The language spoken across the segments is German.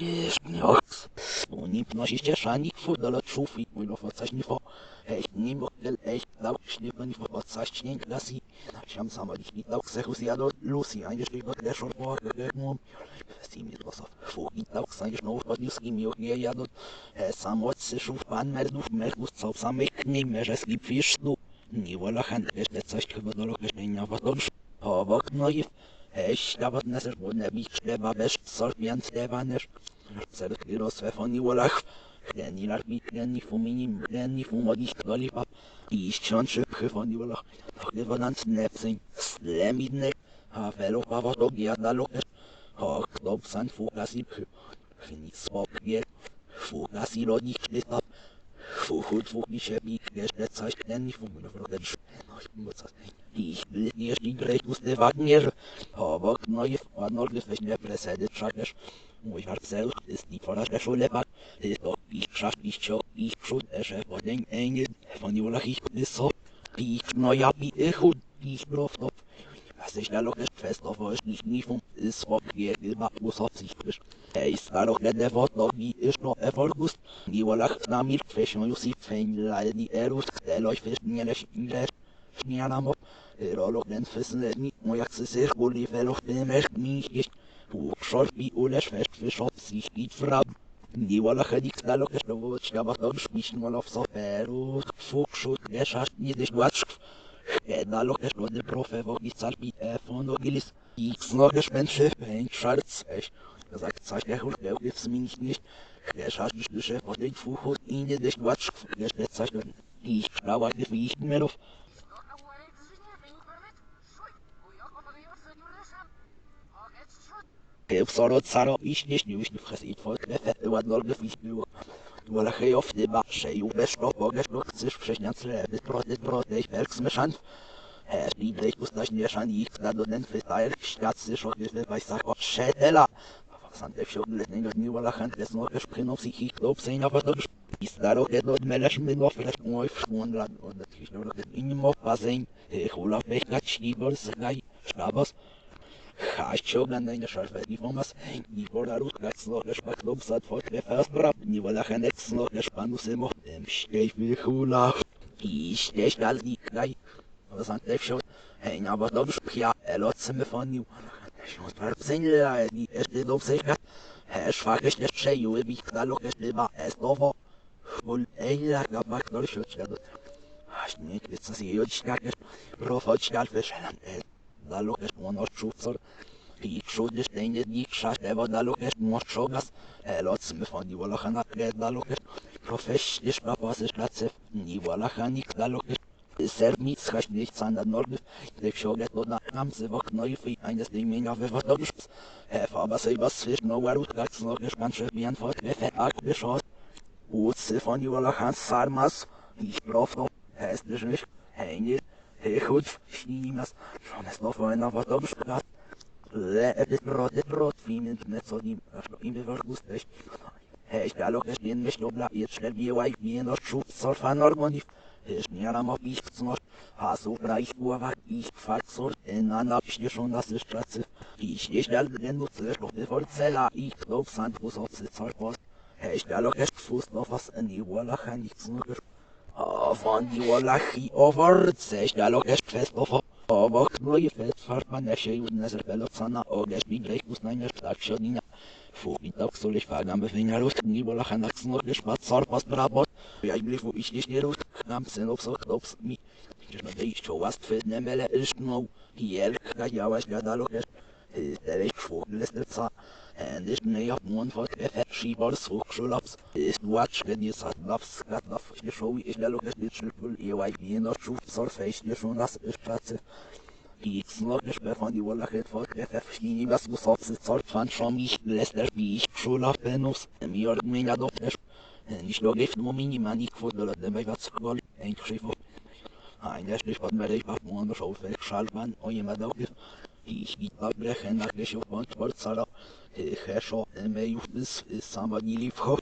Nichts. Unip nosiście szani furdolo szufi, mój ofocać nifo. Ej, nim del ej, dał śliwno nifo ocać nie glasi. Siam sama lichni dał ksechus jado lusi, a jeśli go kleszor po gmum. Simi dosof, fugi dał ksanisz no uchodniu z kim juch nie jado. E sam odsyszów pan merdów merdów cał samych nie merze skip fisznu. Nie wola handlerz, coś chyba do lokeszenia wadonsz. Obok no i mi Eślabatnesesbunebik ślebabeś sorbian slebanesz Serk girosfefoni wolach Kleni larbi kleni fuminim kleni fumodich golipa no I ściączy chyfoni wolach Chlewanant nepsyń slemidnek Hafelo pawotogia dalokesz Hok dobsan fukasi pchyp Chnis popgier Fukasi rodich klitap Fuchut fukmisie bikjeszcze coś kleni fumin wrogę Ich will nicht die Dreck aus der Wagen moich ordentlich weźmie presedy przecież. die marcel jest nie pora szule pak, jest to ich halt szach, äh, ich cio, ich szut, esze po den enge, von julach ich ist hop, ich noja bi ich hut, ich blof top. Was ich da noch nicht fest auf euch nicht nie vom ist hop, je immer muss hop sich frisch. Er ist da noch nicht der Wort, noch wie ist noch erfolgust. Die wolach na mir, fesch und jussi fein, leider die erust, der leuch fesch, mir lech, mir lech, mir lech, الالوغنفسنني ويكسسير قولي فالوغ بمشك ميشيش وقشار بي أولاش فاشت في شاط سيشكيت فراب دي ولا خديك سالوك شلوش كبطاش بيشن ولا في صفارو فوق شوت لاش عشتني ديش واتشكف Dadurch ist äh, nur der Profi, wo die Zahl mit von der Gilis. Die Xnogisch Menschen hängt Schalz. Ich äh, gesagt, zeig der Hund, der gibt's mir nicht nicht. Der Schatz ist der Chef von den Fuch und ihn, der Quatsch, der Schnellzeichen. Die Schlauheit gewichten mir auf. بصورة سارة مش نش نش نفخس يتفوت لفة ودنور نفيس بيوه ولا خيو في دبا شيء وباش نو بوغاش نو كتسش فشاش نانسل بتروت نتروت ليش بالكس مشان هاشتي ليش بوستاش نيشان يك نادو نن فريستايل شكات سش وقت نفل بايساك وشاتلا San te wsiął letniej do dniu, ale chętnie znów już pchynął psychik do obsenia watoż. I staro kiedy odmelasz my no flesz mój wszłon lat od tych śniadek. I nie mo pazeń, hula pechać, libor, zgaj, sztabos. Хачогана не шарфа и фомас, ни порарут как слог лишь поклуб сад фот лефас браб, ни валаханет слог лишь панусе мох, эм штейф вихула, и штейф дал ни край, was an der schon ein aber da bist ja er lot zum von ni ich muss par sein la ni es de dob sich hat es frag ich nicht sei jo wie da loch es lieber es dovo und ein la gab mag noch schon schad ich nicht jetzt sie jo ich gar nicht rof hat ich gar nicht ich lo es ono schufer. I čudi štenje dikša, evo da lo es mošogas, eloc me fon ivolahana kred da lo es, profesh iš papasiš kacev, nivolahanik da lo es, Sermic, choć nie chcę na nordy, gdy wsiądę to na nam zywok, no i wyjanie z imienia wywodowisz. Ewa basej bas swysz, no warutkach, znowisz pan szefian, fot, efe, ak, wyszot. Ucy, foniwola, hans, sarmas, ich profno, hestyszysz, hejnie, Chód w ślimas, żone słowo nowo dobrze lat. Lepiej brody brod, brotwiny, dne co nim, aż do im wyważ gusteś. Hej, ale też nie myślą dla pietrze, miła i mieno, szub, solfa, normonif. Też nie ramow ich cnoś, a supra ich głowach ich faksor, na śnieżą nas jeszcze cyf. I śnieśnial genu ceszko, wyworcela ich, kto w sandwusocy, coś post. Hej, ale też kwust, no was, ani wala, ani cnoś, van jól a varcés, de a kes fesz a fa. A vaknói fesz farban esély jutni a cana, a kes míg rejk usznány és lakszadina. Fogin takszol és fágán befényelős, kníból a hennak szunok és mat szarpasz brábat. Jaj, blifó is és nyerős, kám szenok szoktobsz mi. És na de is csóvaszt nem bele, és no, hielk, kagyávás gyadalok és... Hiszel és fog lesz a cana, és ne jap Skimorskog Schulops, Snuaczgenis Adnows, Gadnow, Śmieszą i Śmielugeszniczy Pól i Łajmienoczów, Sorfej Śmieszą nas Szczacy. I znogisz pewnie wolachy twoje fefni was musowcy, Sorfan Szomich, Lesler Bich, Szulow Penus, Mior Gmina Dotresz, Niślogi w Mumini Manik, Wodolodem Wejwackol, Enkrzywo. Ein Leslich von Merich auf Monoschau, Felkschalban, Ojemadogif, i brechen na grysiu bądź porcala, heszo, mejów bys, sama niliwcho,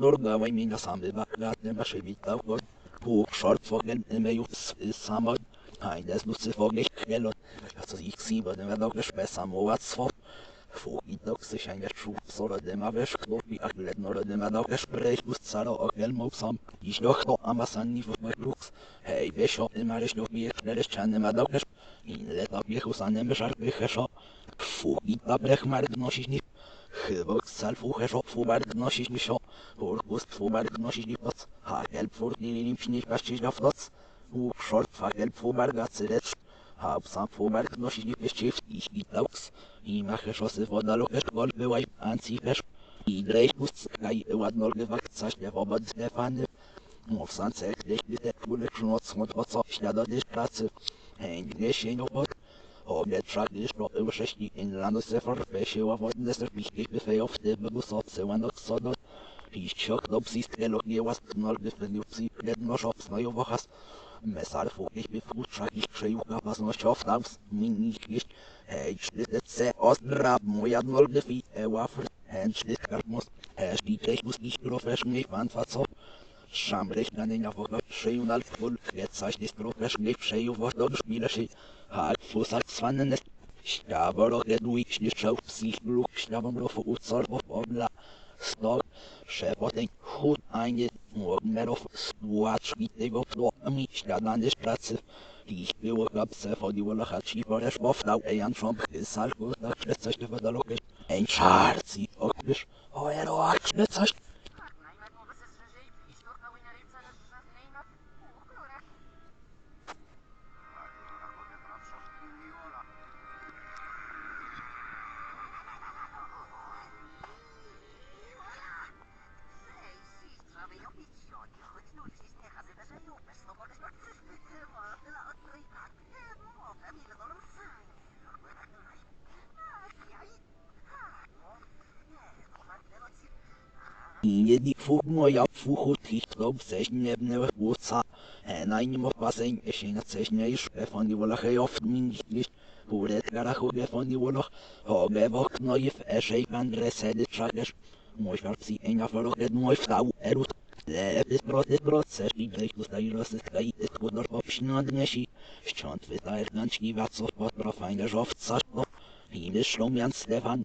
nurdawaj mi na samy bagatne maszy witał go, puk szort wogen, mejów bys, sama, hajnes nusy wognie, chmielon, a co ich si, będę wiadomo, że szpesa es łatwo, sięgać sorodyma veš klopi a gledno rodyma da veš prej ustalo ogel mopsom iż doch to amasanni w mekruks hej veš o ima reś no mi reszczany ma da veš in leta piechu sanem żarpy heszo fu i ta brech margnosić nie Chyba ksal fucheszo fubarg nosić nisio, urkust fubarg nosić nipoc, hagel furt nie limś nie paścić na floc, u szort fagel fubarga cylecz, Hapsa Fuberg nosi ściw i idaux, i mache szosy woda lokeż gol byłaj anci też, i drej ustka i ładnolny wakca śpiewobod stefany, mowsan no, cek dyś te kulek noc mod oco ślada dyś pracy, heń gdzie się nie obok, obietrza gdyż to był sześni inlano sefor pesiła wodne serpiśki pyfejów ty był socy łanok sodot, i siok do psi skrelok nie łask noldy feniucji, jedno szop snojowo has, mesarfói befručajíčeju kapaznošovna vzminíkíš, hejčlice ostrab moja dnoldefi euafr, henčlis karmos, hejčlitech muských profešnej fanfacov, Szamrych na niej woga przyjął na lkwól, kwiecać nie skrupesz, nie przyjął wodą szmileszy, a kusak swanny, śniaworo redui, śniszczał psich bluk, śniawom rofu ucorwo pomla, stok, szepoteń an Hotanje Morgenmerov Watch Video Pro Amiga na Nishplatz. Dziś było klapce Fodiwola Hachi Koresh Powstał Ejan Szomp Salku na Szlecość Wodolokę Enczarci Okrysz Oero Akrzlecość E, e, nie formar jag får titt lobb seśnie bnewe wóca. Ena inni mokwa seśnie sina seśnie iż efoni wolach ej oft min gitliś. Huret garach uge foni wolach. Hoge wokno i w eszej pan resedy czagesz. Mój psi enia folok ed moj wstał erut. Lewy sproty proces i gdzieś tutaj rosyska i ty skudor popśno odniesi. Ściąd wyta erganczki waców pod profajne żowca. I myślą Jan Stefan.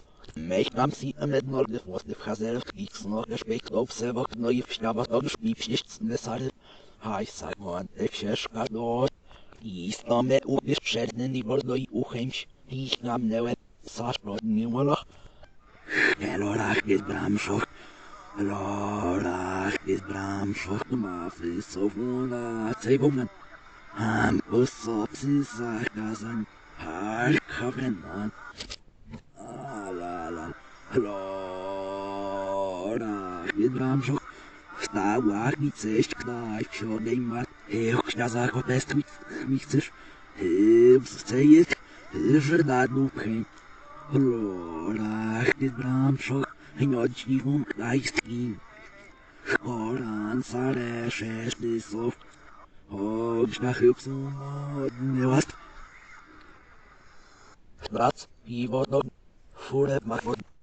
Mech Myślam si emet w własnych hazelch ich snorge szpiechtą psewok no i wsiawa to już mi wsieszcne sary. Haj sajmoan te wsieszka do. I stome ubierz przedny ni wolno i uchęć. Ich nam nełe psasz rodni moloch. Elolach jest bramszoch. Elolach jest bramszoch. Ma wysowula cejbuman. Ham usopsy zakazan. Halkawena. Halkawena. stała, mi coś knaj, wsiądej ma, ech, na zachód jest mi, mi chcesz, e, chcę jech, e, że na dupę, rolach, nie bram szok, noć nie umknaj z kim, choran, sare, szeszny sof, chodź na chybcu, modny łast, Brat, piwo, no, furę w machwodę.